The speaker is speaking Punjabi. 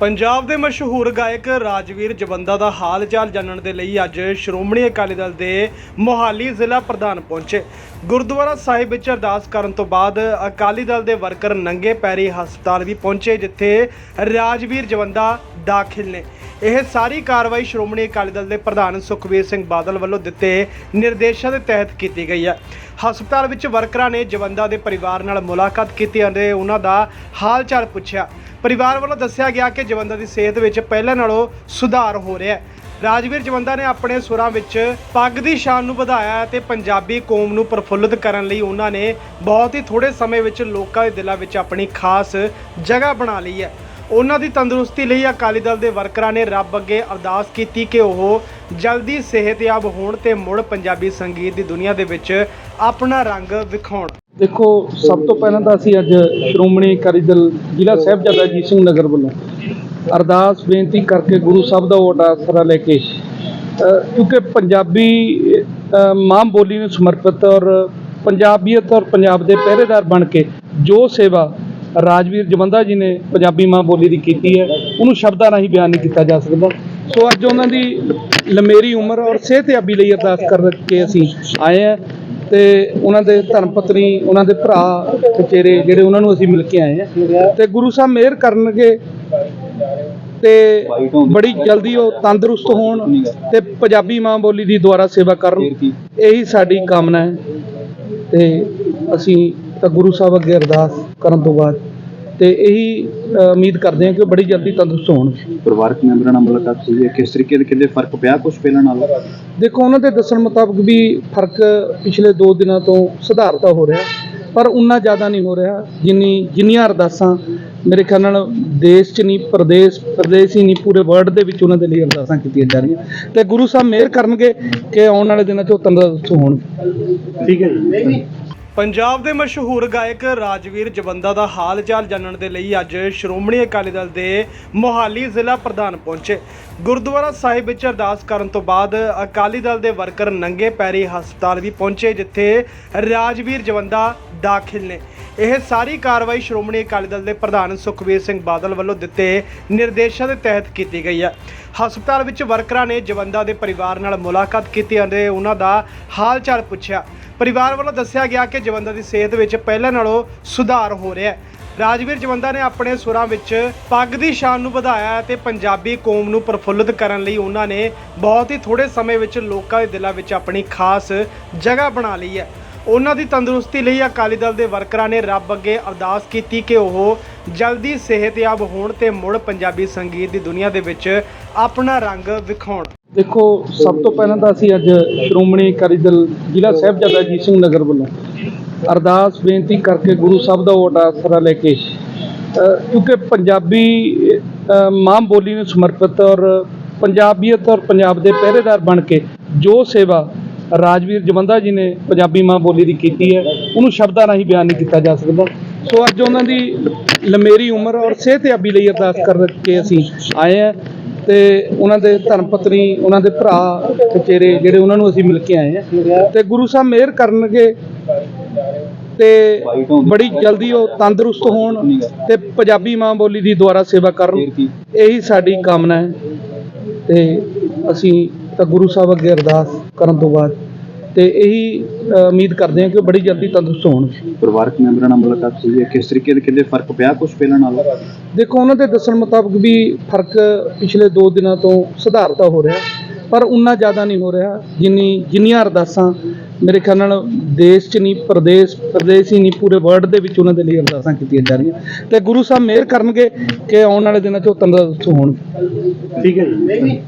ਪੰਜਾਬ ਦੇ ਮਸ਼ਹੂਰ ਗਾਇਕ ਰਾਜਵੀਰ ਜਵੰਦਾ ਦਾ ਹਾਲ ਚਾਲ ਜਾਣਨ ਦੇ ਲਈ ਅੱਜ ਸ਼੍ਰੋਮਣੀ ਅਕਾਲੀ ਦਲ ਦੇ ਮੋਹਾਲੀ ਜ਼ਿਲ੍ਹਾ ਪ੍ਰਧਾਨ ਪਹੁੰਚੇ। ਗੁਰਦੁਆਰਾ ਸਾਹਿਬ ਵਿੱਚ ਅਰਦਾਸ ਕਰਨ ਤੋਂ ਬਾਅਦ ਅਕਾਲੀ ਦਲ ਦੇ ਵਰਕਰ ਨੰਗੇ ਪੈਰੀ ਹਸਪਤਾਲ ਵੀ ਪਹੁੰਚੇ, ਜਿੱਥੇ ਰਾਜਵੀਰ ਜਵੰਦਾ ਦਾਖਲ ਨੇ। ਇਹ ਸਾਰੀ ਕਾਰਵਾਈ ਸ਼੍ਰੋਮਣੀ ਅਕਾਲੀ ਦਲ ਦੇ ਪ੍ਰਧਾਨ ਸੁਖਬੀਰ ਸਿੰਘ ਬਾਦਲ ਵੱਲੋਂ ਦਿੱਤੇ ਨਿਰਦੇਸ਼ਾਂ ਦੇ ਤਹਿਤ ਕੀਤੀ ਗਈ ਹੈ। ਹਸਪਤਾਲ ਵਿੱਚ ਵਰਕਰਾਂ ਨੇ ਜਵੰਦਾ ਦੇ ਪਰਿਵਾਰ ਨਾਲ ਮੁਲਾਕਾਤ ਕੀਤੀ ਅਤੇ ਉਹਨਾਂ ਦਾ ਹਾਲ ਚਾਲ ਪੁੱਛਿਆ। ਪਰਿਵਾਰ ਵੱਲੋਂ ਦੱਸਿਆ ਗਿਆ ਕਿ ਜਵੰਦਾ ਦੀ ਸਿਹਤ ਵਿੱਚ ਪਹਿਲਾਂ ਨਾਲੋਂ ਸੁਧਾਰ ਹੋ ਰਿਹਾ ਹੈ। ਰਾਜਵੀਰ ਜਵੰਦਾ ਨੇ ਆਪਣੇ ਸੁਰਾਂ ਵਿੱਚ ਪੱਗ ਦੀ ਸ਼ਾਨ ਨੂੰ ਵਧਾਇਆ ਤੇ ਪੰਜਾਬੀ ਕੌਮ ਨੂੰ ਪ੍ਰਫੁੱਲਤ ਕਰਨ ਲਈ ਉਹਨਾਂ ਨੇ ਬਹੁਤ ਹੀ ਥੋੜੇ ਸਮੇਂ ਵਿੱਚ ਲੋਕਾਂ ਦੇ ਦਿਲਾਂ ਵਿੱਚ ਆਪਣੀ ਖਾਸ ਜਗ੍ਹਾ ਬਣਾ ਲਈ ਹੈ। ਉਹਨਾਂ ਦੀ ਤੰਦਰੁਸਤੀ ਲਈ ਅਕਾਲੀ ਦਲ ਦੇ ਵਰਕਰਾਂ ਨੇ ਰੱਬ ਅੱਗੇ ਅਰਦਾਸ ਕੀਤੀ ਕਿ ਉਹ ਜਲਦੀ ਸਿਹਤਯਾਬ ਹੋਣ ਤੇ ਮੁੜ ਪੰਜਾਬੀ ਸੰਗੀਤ ਦੀ ਦੁਨੀਆ ਦੇ ਵਿੱਚ ਆਪਣਾ ਰੰਗ ਵਿਖਾਉਣ। ਦੇਖੋ, ਸਭ ਤੋਂ ਪਹਿਲਾਂ ਤਾਂ ਅਸੀਂ ਅੱਜ ਸ਼੍ਰੋਮਣੀ ਅਕਾਲੀ ਦਲ ਜ਼ਿਲ੍ਹਾ ਸਾਹਿਬਜ਼ਾਦਾ ਅਜੀਤ ਸਿੰਘ ਨਗਰ ਵੱਲੋਂ ਅਰਦਾਸ, ਬੇਨਤੀ ਕਰਕੇ ਗੁਰੂ ਸਾਹਿਬ ਦਾ ਓਟ ਆਸਰਾ ਲੈ ਕੇ ਕਿਉਂਕਿ ਪੰਜਾਬੀ ਮਾਂ ਬੋਲੀ ਨੂੰ ਸਮਰਪਿਤ ਔਰ ਪੰਜਾਬੀਅਤ ਔਰ ਪੰਜਾਬ ਦੇ ਪਹਿਰੇਦਾਰ ਬਣ ਕੇ ਜੋ ਸੇਵਾ ਰਾਜਵੀਰ ਜਵੰਦਾ ਜੀ ਨੇ ਪੰਜਾਬੀ ਮਾਂ ਬੋਲੀ ਦੀ ਕੀਤੀ ਹੈ। ਉਹਨੂੰ ਸ਼ਬਦਾਂ ਰਾਹੀਂ ਬਿਆਨ ਨਹੀਂ ਕੀਤਾ ਜਾ ਸਕਦਾ। ਸੋ ਅੱਜ ਉਹਨਾਂ ਦੀ ਲੰਮੇਰੀ ਉਮਰ ਔਰ ਸਿਹਤਯਾਬੀ ਲਈ ਅਰਦਾਸ ਕਰਕੇ ਅਸੀਂ ਆਏ ਹਾਂ ਤੇ ਉਹਨਾਂ ਦੇ ਧਰਮ ਪਤਨੀ, ਉਹਨਾਂ ਦੇ ਭਰਾ ਚਚੇਰੇ ਜਿਹੜੇ ਉਹਨਾਂ ਨੂੰ ਅਸੀਂ ਮਿਲ ਕੇ ਆਏ ਆ ਤੇ ਗੁਰੂ ਸਾਹਿਬ ਮਿਹਰ ਕਰਨਗੇ ਤੇ ਬੜੀ ਜਲਦੀ ਉਹ ਤੰਦਰੁਸਤ ਹੋਣ ਤੇ ਪੰਜਾਬੀ ਮਾਂ ਬੋਲੀ ਦੀ ਦੁਆਰਾ ਸੇਵਾ ਕਰਨ। ਇਹੀ ਸਾਡੀ ਕਾਮਨਾ ਹੈ ਤੇ ਅਸੀਂ ਤਾਂ ਗੁਰੂ ਸਾਹਿਬ ਅੱਗੇ ਅਰਦਾਸ ਕਰਨ ਤੋਂ ਬਾਅਦ। ਤੇ ਇਹੀ ਅ, ਉਮੀਦ ਕਰਦੇ ਹਾਂ ਕਿ ਉਹ ਬੜੀ ਜਲਦੀ ਤੰਦਰੁਸਤ ਹੋਣ ਪਰਿਵਾਰਕ ਮੈਂਬਰਾਂ ਨਾਲ ਮੁਲਾਕਾਤ ਹੋਈ ਹੈ। ਕਿਸ ਤਰੀਕੇ ਦੇ ਕਿਤੇ ਫ਼ਰਕ ਪਿਆ ਕੁਝ ਪਹਿਲਾਂ ਨਾਲ? ਦੇਖੋ ਉਹਨਾਂ ਦੇ ਦੱਸਣ ਮੁਤਾਬਕ ਵੀ ਫ਼ਰਕ ਪਿਛਲੇ 2 ਦਿਨਾਂ ਤੋਂ ਸੁਧਾਰ ਤਾਂ ਹੋ ਰਿਹਾ ਪਰ ਉਨਾ ਜ਼ਿਆਦਾ ਨਹੀਂ ਹੋ ਰਿਹਾ ਜਿੰਨੀ ਜਿੰਨੀਆਂ ਅਰਦਾਸਾਂ ਮੇਰੇ ਖਿਆਲ ਨਾਲ ਦੇਸ਼ 'ਚ ਨਹੀਂ ਪ੍ਰਦੇਸ਼ ਪ੍ਰਦੇਸ਼ ਹੀ ਨਹੀਂ ਪੂਰੇ ਵਰਲਡ ਦੇ ਵਿੱਚ ਉਹਨਾਂ ਦੇ ਲਈ ਅਰਦਾਸਾਂ ਕੀਤੀਆਂ ਜਾ ਰਹੀਆਂ। ਤੇ ਗੁਰੂ ਸਾਹਿਬ ਮਿਹਰ ਕਰਨਗੇ ਕਿ ਆਉਣ ਵਾਲੇ ਦਿਨਾਂ 'ਚ ਉਹ ਤੰਦਰੁਸਤ ਹੋਣ ਠੀਕ ਹੈ ਜੀ। ਪੰਜਾਬ ਦੇ ਮਸ਼ਹੂਰ ਗਾਇਕ ਰਾਜਵੀਰ ਜਵੰਦਾ ਦਾ ਹਾਲ ਚਾਲ ਜਾਣਨ ਦੇ ਲਈ ਅੱਜ ਸ਼੍ਰੋਮਣੀ ਅਕਾਲੀ ਦਲ ਦੇ ਮੋਹਾਲੀ ਜ਼ਿਲ੍ਹਾ ਪ੍ਰਧਾਨ ਪਹੁੰਚੇ। ਗੁਰਦੁਆਰਾ ਸਾਹਿਬ ਵਿੱਚ ਅਰਦਾਸ ਕਰਨ ਤੋਂ ਬਾਅਦ ਅਕਾਲੀ ਦਲ ਦੇ ਵਰਕਰ ਨੰਗੇ ਪੈਰੀ ਹਸਪਤਾਲ ਵੀ ਪਹੁੰਚੇ, ਜਿੱਥੇ ਰਾਜਵੀਰ ਜਵੰਦਾ ਦਾਖਲ ਨੇ। ਇਹ ਸਾਰੀ ਕਾਰਵਾਈ ਸ਼੍ਰੋਮਣੀ ਅਕਾਲੀ ਦਲ ਦੇ ਪ੍ਰਧਾਨ ਸੁਖਬੀਰ ਸਿੰਘ ਬਾਦਲ ਵੱਲੋਂ ਦਿੱਤੇ ਨਿਰਦੇਸ਼ਾਂ ਦੇ ਤਹਿਤ ਕੀਤੀ ਗਈ ਹੈ। ਹਸਪਤਾਲ ਵਿੱਚ ਵਰਕਰਾਂ ਨੇ ਜਵੰਦਾ ਦੇ ਪਰਿਵਾਰ ਨਾਲ ਮੁਲਾਕਾਤ ਕੀਤੀ ਅਤੇ ਉਹਨਾਂ ਦਾ ਹਾਲ ਚਾਲ ਪੁੱਛਿਆ। ਪਰਿਵਾਰ ਵੱਲੋਂ ਦੱਸਿਆ ਗਿਆ ਕਿ ਜਵੰਦਾ ਦੀ ਸਿਹਤ ਵਿੱਚ ਪਹਿਲਾਂ ਨਾਲੋਂ ਸੁਧਾਰ ਹੋ ਰਿਹਾ ਹੈ। ਰਾਜਵੀਰ ਜਵੰਦਾ ਨੇ ਆਪਣੇ ਸੁਰਾਂ ਵਿੱਚ ਪੱਗ ਦੀ ਸ਼ਾਨ ਨੂੰ ਵਧਾਇਆ ਤੇ ਪੰਜਾਬੀ ਕੌਮ ਨੂੰ ਪ੍ਰਫੁੱਲਤ ਕਰਨ ਲਈ ਉਹਨਾਂ ਨੇ ਬਹੁਤ ਹੀ ਥੋੜੇ ਸਮੇਂ ਵਿੱਚ ਲੋਕਾਂ ਦੇ ਦਿਲਾਂ ਵਿੱਚ ਆਪਣੀ ਖਾਸ ਜਗ੍ਹਾ ਬਣਾ ਲਈ ਹੈ। ਉਹਨਾਂ ਦੀ ਤੰਦਰੁਸਤੀ ਲਈ ਅਕਾਲੀ ਦਲ ਦੇ ਵਰਕਰਾਂ ਨੇ ਰੱਬ ਅੱਗੇ ਅਰਦਾਸ ਕੀਤੀ ਕਿ ਉਹ ਜਲਦੀ ਸਿਹਤਯਾਬ ਹੋਣ ਤੇ ਮੁੜ ਪੰਜਾਬੀ ਸੰਗੀਤ ਦੀ ਦੁਨੀਆ ਦੇ ਵਿੱਚ ਆਪਣਾ ਰੰਗ ਵਿਖਾਉਣ। ਦੇਖੋ, ਸਭ ਤੋਂ ਪਹਿਲਾਂ ਤਾਂ ਅਸੀਂ ਅੱਜ ਸ਼੍ਰੋਮਣੀ ਅਕਾਲੀ ਦਲ ਜ਼ਿਲ੍ਹਾ ਸਾਹਿਬਜ਼ਾਦਾ ਅਜੀਤ ਸਿੰਘ ਨਗਰ ਵੱਲੋਂ ਅਰਦਾਸ, ਬੇਨਤੀ ਕਰਕੇ ਗੁਰੂ ਸਾਹਿਬ ਦਾ ਓਟ ਆਸਰਾ ਲੈ ਕੇ ਕਿਉਂਕਿ ਪੰਜਾਬੀ ਮਾਂ ਬੋਲੀ ਨੂੰ ਸਮਰਪਿਤ ਔਰ ਪੰਜਾਬੀਅਤ ਔਰ ਪੰਜਾਬ ਦੇ ਪਹਿਰੇਦਾਰ ਬਣ ਕੇ ਜੋ ਸੇਵਾ ਰਾਜਵੀਰ ਜਵੰਦਾ ਜੀ ਨੇ ਪੰਜਾਬੀ ਮਾਂ ਬੋਲੀ ਦੀ ਕੀਤੀ ਹੈ। ਉਹਨੂੰ ਸ਼ਬਦਾਂ ਰਾਹੀਂ ਬਿਆਨ ਨਹੀਂ ਕੀਤਾ ਜਾ ਸਕਦਾ। ਸੋ ਅੱਜ ਉਹਨਾਂ ਦੀ ਲੰਮੇਰੀ ਉਮਰ ਔਰ ਸਿਹਤਯਾਬੀ ਲਈ ਅਰਦਾਸ ਕਰਕੇ ਅਸੀਂ ਆਏ ਹਾਂ ਤੇ ਉਹਨਾਂ ਦੇ ਧਰਮ ਪਤਨੀ ਉਹਨਾਂ ਦੇ ਭਰਾ ਚਚੇਰੇ ਜਿਹੜੇ ਉਹਨਾਂ ਨੂੰ ਅਸੀਂ ਮਿਲ ਕੇ ਆਏ ਆ ਤੇ ਗੁਰੂ ਸਾਹਿਬ ਮਿਹਰ ਕਰਨਗੇ ਤੇ ਬੜੀ ਜਲਦੀ ਉਹ ਤੰਦਰੁਸਤ ਹੋਣ ਤੇ ਪੰਜਾਬੀ ਮਾਂ ਬੋਲੀ ਦੀ ਦੁਆਰਾ ਸੇਵਾ ਕਰਨ। ਇਹੀ ਸਾਡੀ ਕਾਮਨਾ ਹੈ। ਤੇ ਅਸੀਂ ਤਾਂ ਗੁਰੂ ਸਾਹਿਬ ਅੱਗੇ ਅਰਦਾਸ ਕਰਨ ਤੋਂ ਬਾਅਦ। ਤੇ ਇਹੀ ਅ, ਉਮੀਦ ਕਰਦੇ ਹਾਂ ਕਿ ਉਹ ਬੜੀ ਜਲਦੀ ਤੰਦਰੁਸਤ ਹੋਣ। ਪਰਿਵਾਰਕ ਮੈਂਬਰਾਂ ਨਾਲ ਮੁਲਾਕਾਤ ਹੋਈ ਹੈ। ਕਿਸ ਤਰੀਕੇ ਦੇ ਕਿਤੇ ਫ਼ਰਕ ਪਿਆ ਕੁਝ ਪਹਿਲਾਂ ਨਾਲ? ਦੇਖੋ ਉਹਨਾਂ ਦੇ ਦੱਸਣ ਮੁਤਾਬਕ ਵੀ ਫ਼ਰਕ ਪਿਛਲੇ 2 ਦਿਨਾਂ ਤੋਂ ਸੁਧਾਰ ਤਾਂ ਹੋ ਰਿਹਾ ਪਰ ਉਨਾ ਜ਼ਿਆਦਾ ਨਹੀਂ ਹੋ ਰਿਹਾ। ਜਿੰਨੀ ਜਿੰਨੀਆਂ ਅਰਦਾਸਾਂ ਮੇਰੇ ਖਿਆਲ ਨਾਲ ਦੇਸ਼ 'ਚ ਨਹੀਂ ਪ੍ਰਦੇਸ਼ ਪ੍ਰਦੇਸ਼ ਹੀ ਨਹੀਂ ਪੂਰੇ ਵਰਲਡ ਦੇ ਵਿੱਚ ਉਹਨਾਂ ਦੇ ਲਈ ਅਰਦਾਸਾਂ ਕੀਤੀਆਂ ਜਾ ਰਹੀਆਂ। ਤੇ ਗੁਰੂ ਸਾਹਿਬ ਮਿਹਰ ਕਰਨਗੇ ਕਿ ਆਉਣ ਵਾਲੇ ਦਿਨਾਂ 'ਚ ਉਹ ਤੰਦਰੁਸਤ ਹੋਣ। ਠੀਕ ਹੈ ਜੀ।